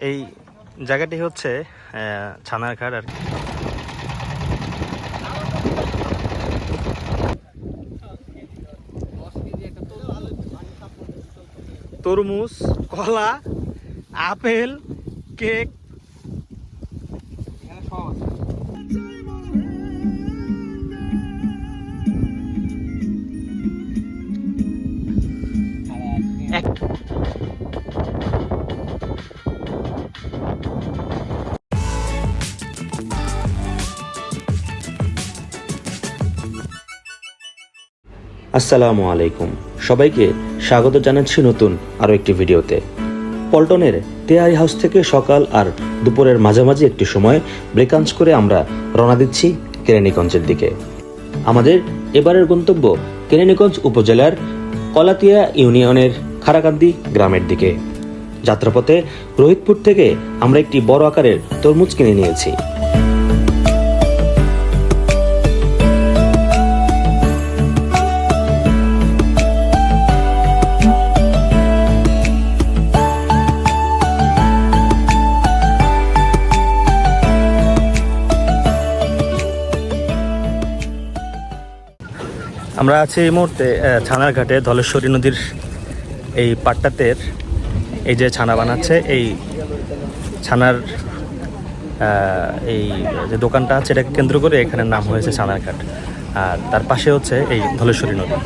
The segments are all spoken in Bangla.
এই জায়গাটি হচ্ছে ছানার ছানারঘাট আর তরমুজ কলা আপেল কেক আসসালামু আলাইকুম। সবাইকে স্বাগত জানাচ্ছি নতুন আরও একটি ভিডিওতে। পল্টনের তেয়ারি হাউস থেকে সকাল আর দুপুরের মাঝামাঝি একটি সময় ব্রেকাঞ্চ করে আমরা রওনা দিচ্ছি কেরানীগঞ্জের দিকে। আমাদের এবারের গন্তব্য কেরানীগঞ্জ উপজেলার কলাতিয়া ইউনিয়নের খারাকান্দি গ্রামের দিকে। যাত্রাপথে রোহিতপুর থেকে আমরা একটি বড় আকারের তরমুজ কিনে নিয়েছি। আমরা আছি এই মুহূর্তে ছানারঘাটে ছানার ঘাটে ধলেশ্বরী নদীর এই পাট্টাতে এই যে ছানা বানাচ্ছে, এই ছানার এই যে দোকানটা আছে, এটাকে কেন্দ্র করে এখানে নাম হয়েছে ছানার ঘাট আর তার পাশে হচ্ছে এই ধলেশ্বরী নদী।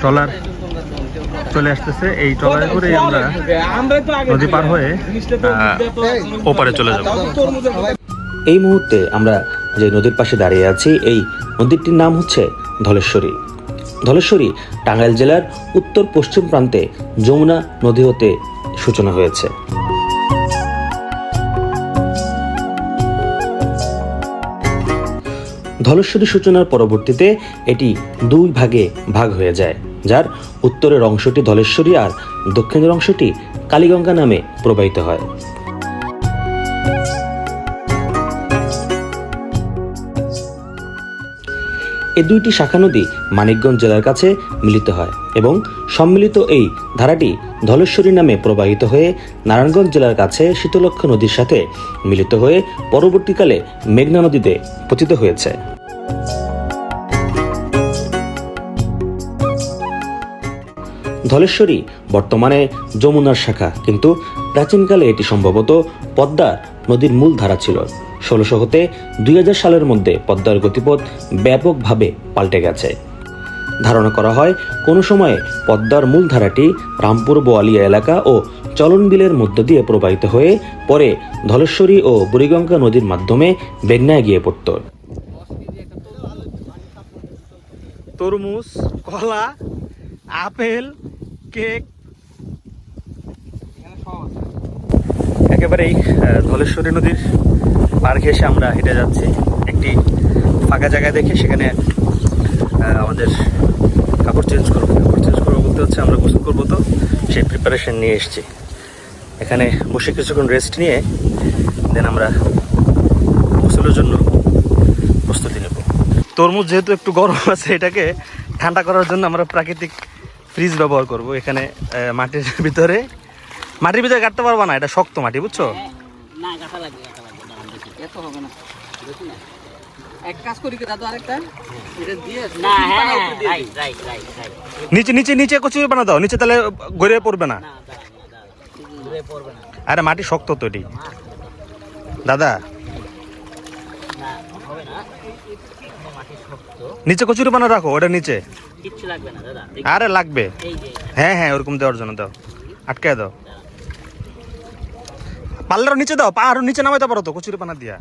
ট্রলার চলে আসতেছে। এই ট্রলারে করে আমরা নদী পার হয়ে ওপারে চলে যাব। এই মুহূর্তে আমরা যে নদীর পাশে দাঁড়িয়ে আছি, এই নদীটির নাম হচ্ছে ধলেশ্বরী। ধলেশ্বরী, টাঙ্গাইল জেলার উত্তর পশ্চিম প্রান্তে যমুনা নদী হতে সূচনা হয়েছে। ধলেশ্বরী সূচনার পরবর্তীতে এটি দুই ভাগে ভাগ হয়ে যায়, যার উত্তরের অংশটি ধলেশ্বরী আর দক্ষিণের অংশটি কালীগঙ্গা নামে প্রবাহিত হয়। এ দুইটি শাখা নদী মানিকগঞ্জ জেলার কাছে মিলিত হয় এবং সম্মিলিত এই ধারাটি ধলেশ্বরী নামে প্রবাহিত হয়ে নারায়ণগঞ্জ জেলার কাছে শীতলক্ষ নদীর সাথে মিলিত হয়ে পরবর্তীকালে মেঘনা নদীতে পতিত হয়েছে। ধলেশ্বরী বর্তমানে যমুনার শাখা। কিন্তু প্রাচীনকালে এটি সম্ভবত পদ্মার নদীর মূল ধারা ছিল। ষোলোশো হতে দুই হাজার সালের মধ্যে পদ্মার গতিপথ ব্যাপকভাবে পাল্টে গেছে। ধারণা করা হয়, কোনো সময়ে পদ্মার মূল ধারাটি রামপুর বোয়ালিয়া এলাকা ও চলনবিলের মধ্য দিয়ে প্রবাহিত হয়ে পরে ধলেশ্বরী ও বুড়িগঙ্গা নদীর মাধ্যমে বেগনায় গিয়ে পড়ত। তরমুজ, কলা আপেল কেক। একেবারেই ধলেশ্বরী নদীর পার ঘেসে আমরা হেঁটে যাচ্ছি। একটি ফাঁকা জায়গায় দেখে সেখানে আমাদের কাপড় চেঞ্জ করব। কাপড় চেঞ্জ করব বলতে হচ্ছে আমরা গোসল করব তো সেই প্রিপারেশন নিয়ে এসেছি। এখানে বসে কিছুক্ষণ রেস্ট নিয়ে দেন আমরা গোসলের জন্য প্রস্তুতি নেব। তরমুজ যেহেতু একটু গরম আছে এটাকে ঠান্ডা করার জন্য আমরা প্রাকৃতিক ফ্রিজ ব্যবহার করব। এখানে মাটির ভিতরে মাটির ভিতরে কাটতে পারব না এটা শক্ত মাটি বুঝছ? হ্যাঁ নিচে নিচে নিচে কচুরি বানা দাও নিচে তাহলে গড়িয়ে পড়বে না। না দাঁড়ান না দাঁড়ান ঘুরে পড়বে না। আরে মাটি শক্ত তো এটি। দাদা না হবে না। মাটি শক্ত। নিচে কচুরি বানা রাখো ওটা নিচে। কিচ্ছু লাগবে না দাদা। আরে লাগবে। হ্যাঁ হ্যাঁ ওরকম দেওয়ার জন্য দাও। আটকে দাও। পাল্লার নিচে দাও পা আরও নিচে নামাইতে পারো তো কচুরি পানা দিয়া।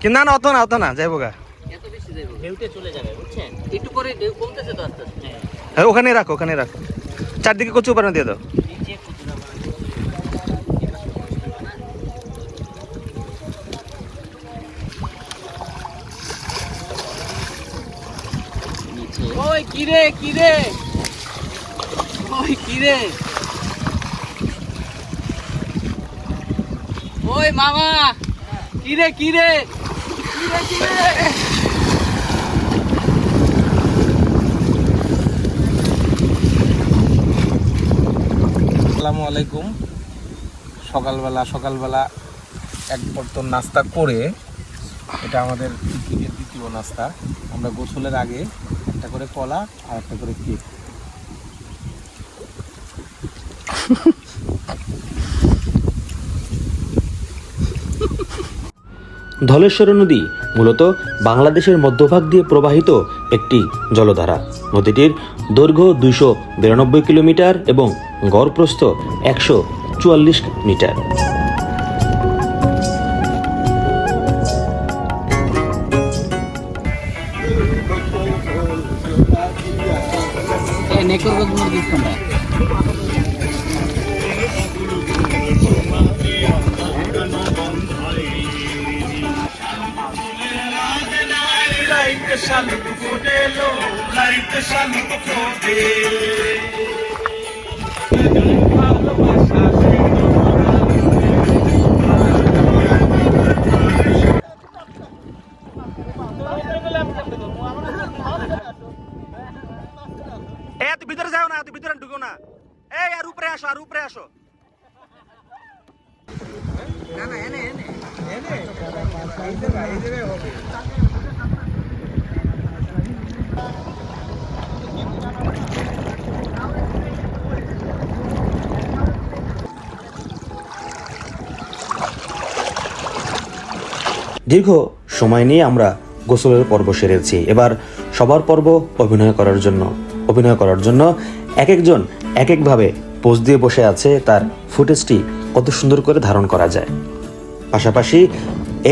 কি না না অত না অত না যাইবো গা। এত বেশি যাইবো। হেউতে চলে যাবে বুঝছেন? একটু করে কমতেছে তো আস্তে আস্তে। ওখানে রাখো ওখানে রাখো। চারদিকে কচু পানা দিয়ে দাও। কিরে কিরে? ওই কিরে? ওই মামা, কিরে কিরে? কিরে কিরে আসসালামু আলাইকুম। সকালবেলা সকালবেলা এক বর্তন নাস্তা করে, এটা আমাদের দ্বিতীয় নাস্তা। আমরা গোসলের আগে একটা করে কলা আর একটা করে কেক। ধলেশ্বরী নদী মূলত বাংলাদেশের মধ্যভাগ দিয়ে প্রবাহিত একটি জলধারা। নদীটির দৈর্ঘ্য দুইশো বিরানব্বই কিলোমিটার এবং গড় প্রস্থ একশো চুয়াল্লিশ মিটার। নেকর গদ মুরগি কোনটা এ তুই ভিতরে যাও না তুই ভিতরে ঢুকো না। এই আর উপরে আসো আর উপরে আসো। দীর্ঘ সময় নিয়ে আমরা গোসলের পর্ব সেরেছি। এবার সবার পর্ব অভিনয় করার জন্য। অভিনয় করার জন্য এক একজন এক একভাবে পোজ দিয়ে বসে আছে, তার ফুটেজটি কত সুন্দর করে ধারণ করা যায়। পাশাপাশি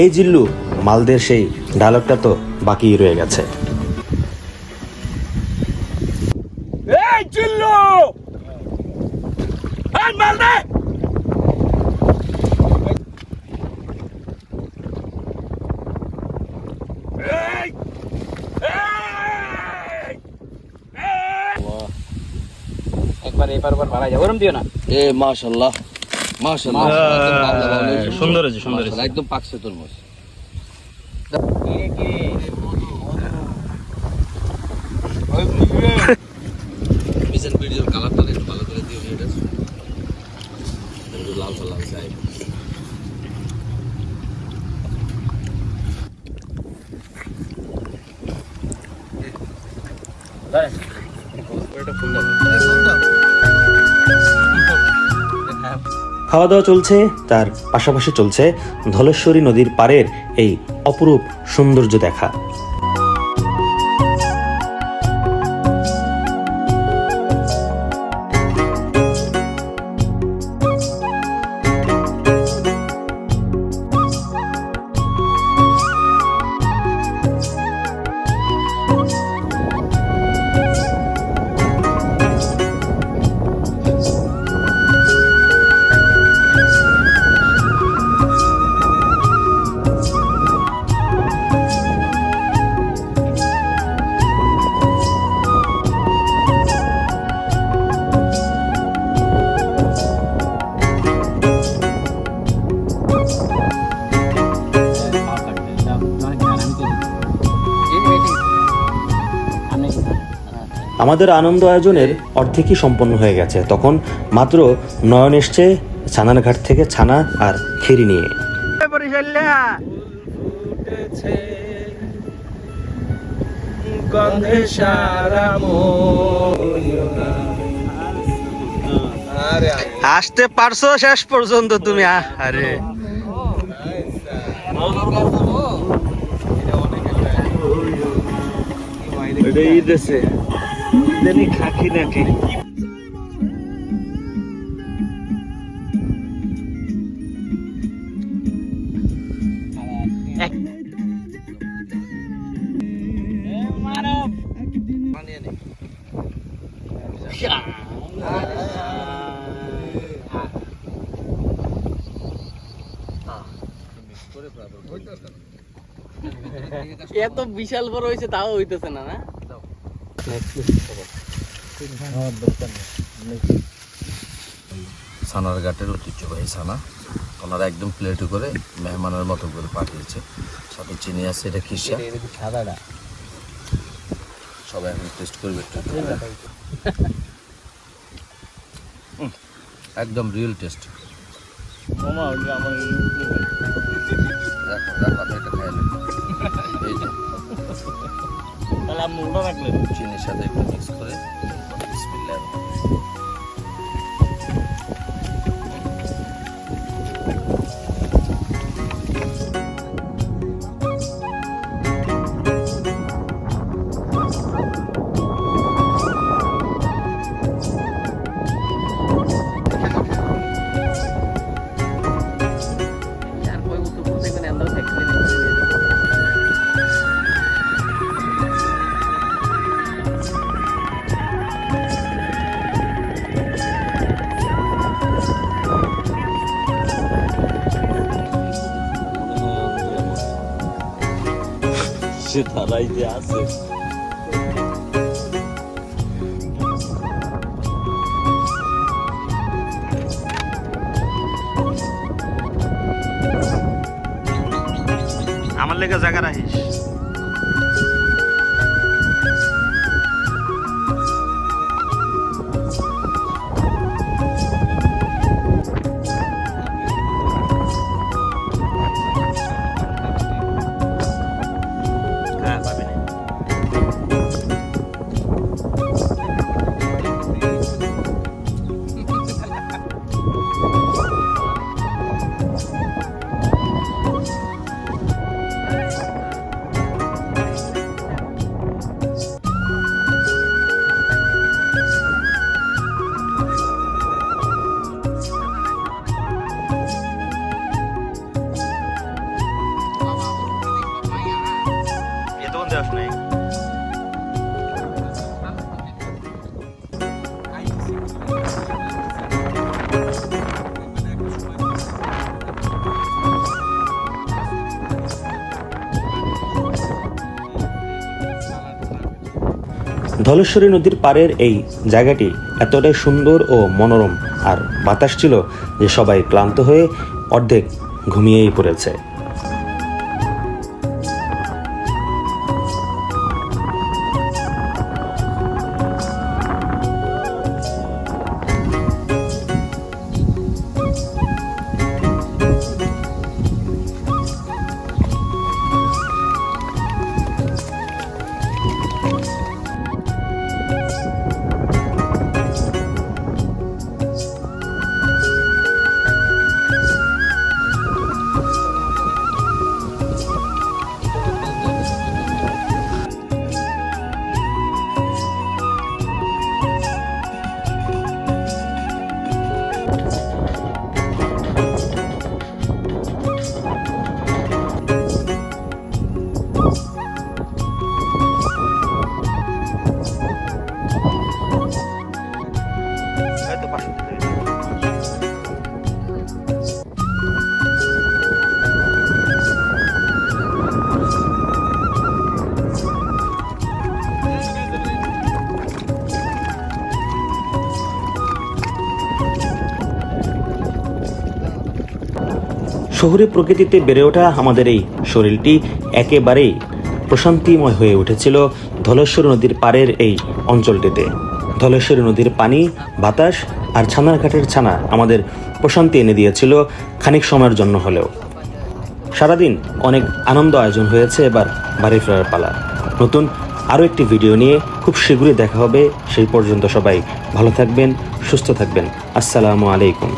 এই জিল্লু মালদের সেই ডায়লগটা তো বাকিই রয়ে গেছে। এই জিল্লু! এই মাল দে এই এই একবার এবার বার ভাড়া যাও ওরম দিও না। এ বাংলা হয়েছে। সুন্দর হয়েছে, সুন্দর। মাশাআল্লাহ, একদম পাকছে তরমুজ। মিশন ভিডিওর কালারটা একটু ভালো করে দিও এটা লাল লাল চাই খাওয়া দাওয়া চলছে তার পাশাপাশি চলছে ধলেশ্বরী নদীর পারের এই অপরূপ সৌন্দর্য দেখা। আমাদের আনন্দ আয়োজনের অর্ধেকই সম্পন্ন হয়ে গেছে। তখন মাত্র নয়ন এসছে ছানার ঘাট থেকে ছানা আর খিরি নিয়ে। গন্ধে সারা আসতে পারছ শেষ পর্যন্ত তুমি আহ, আরে ঈদ আছে জানি খাকি নাকি। এত বিশাল বড় হয়েছে তাও হইতেছে না না? সানার ঘাটের ঐতিহ্যবাহী সানা। ওনারা একদম প্লেটে করে মেহমানের মতো করে পাঠিয়েছে। সাথে চিনি আছে এটা সাদাটা সবাই এখন টেস্ট করবে একদম রিয়েল টেস্ট রাখো রাখো এটা খাই এই যে চিনির সাথে একটু মিক্স করে। সে তারাই যে আছে। আমার লেগে জায়গা রাখিস। ধলেশ্বরী নদীর পাড়ের এই জায়গাটি এতটাই সুন্দর ও মনোরম আর বাতাস ছিল যে সবাই ক্লান্ত হয়ে অর্ধেক ঘুমিয়েই পড়েছে। শহুরে প্রকৃতিতে বেড়ে ওঠা আমাদের এই শরীরটি একেবারেই প্রশান্তিময় হয়ে উঠেছিল ধলেশ্বরী নদীর পাড়ের এই অঞ্চলটিতে। ধলেশ্বরী নদীর পানি, বাতাস আর ছানার ঘাটের ছানা আমাদের প্রশান্তি এনে দিয়েছিল খানিক সময়ের জন্য হলেও। সারাদিন অনেক আনন্দ আয়োজন হয়েছে এবার বাড়ি ফেরার পালা। নতুন আরও একটি ভিডিও নিয়ে খুব শীঘ্রই দেখা হবে। সেই পর্যন্ত সবাই ভালো থাকবেন, সুস্থ থাকবেন। আসসালামু আলাইকুম।